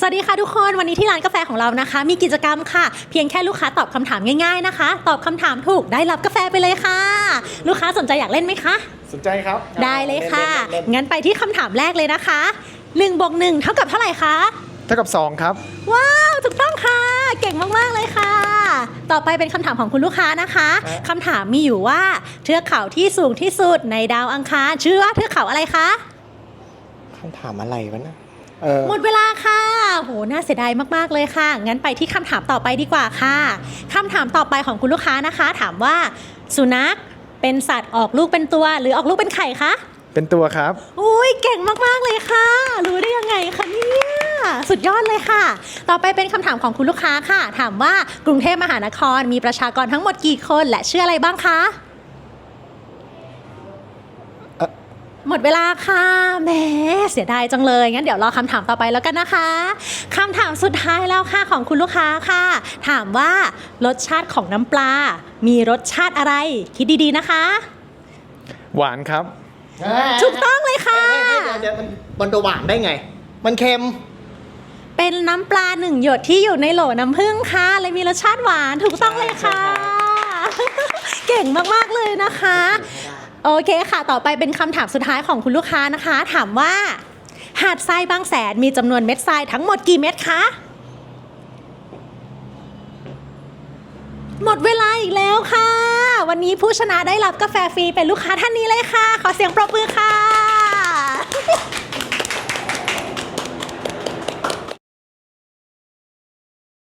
สวัสดีค่ะทุกคนวันนี้ที่ร้านกาแฟของเรานะคะ มีกิจกรรมค่ะ เพียงแค่ลูกค้าตอบคำถามง่ายๆนะคะ ตอบคำถามถูกได้รับกาแฟไปเลยค่ะ ลูกค้าสนใจอยากเล่นไหมคะ สนใจครับ ได้เลยค่ะเล่นๆเล่นงั้นไปที่คำถามแรกเลยนะคะ1บวก1เท่ากับเท่าไหร่คะๆเท่ากับ 2 ครับ ว้าวถูกต้องค่ะ เก่งมากๆเลยค่ะ ต่อไปเป็นคำถามของคุณลูกค้านะคะครับคำถามมีอยู่ว่าเทือกเขาที่สูงที่สุดในดาวอังคารชื่อว่าเทือกเขาอะไรคะคำถามอะไรวะนะเออหมดเวลาค่ะโห น่าเสียดายมากๆเลยค่ะ งั้นไปที่คำถามต่อไปดีกว่าค่ะคำถามต่อไปของคุณลูกค้านะคะ ถามว่าสุนัขเป็นสัตว์ออกลูกเป็นตัว หรือออกลูกเป็นไข่คะเป็นตัวครับอุ้ยเก่งมากๆเลยค่ะ รู้ได้ยังไงคะเนี่ยสุดยอดเลยค่ะ ต่อไปเป็นคำถามของคุณลูกค้าค่ะ ถามว่ากรุงเทพมหานครมีประชากรทั้งหมดกี่คน และชื่ออะไรบ้างคะเอ่อหมดเวลาค่ะแหมเสียดายจังเลยงั้นเดี๋ยวรอคำถามต่อไปแล้วกันนะคะคำถามสุดท้ายแล้วค่ะของคุณลูกค้าค่ะ ถามว่ารสชาติของน้ำปลา มีรสชาติอะไร คิดดีๆนะคะ หวานครับถูกต้องเลยค่ะเฮ้ยๆๆเดี๋ยวมันมันจะหวานได้ไง มันเค็ม เป็นน้ำปลาหนึ่งหยดที่อยู่ในโหลน้ำผึ้งค่ะเลยมีรสชาติหวานถูกต้องเลยค่ะ เก่งมากๆเลยนะคะ โอเคค่ะ ต่อไปเป็นคำถามสุดท้ายของคุณลูกค้านะคะ ถามว่า หาดทรายบางแสนมีจำนวนเม็ดทรายทั้งหมดกี่เม็ดคะ หมดเวลาอีกแล้วค่ะ วันนี้ผู้ชนะได้รับกาแฟฟรีเป็นลูกค้าท่านนี้เลยค่ะ ขอเสียงปรบมือค่ะ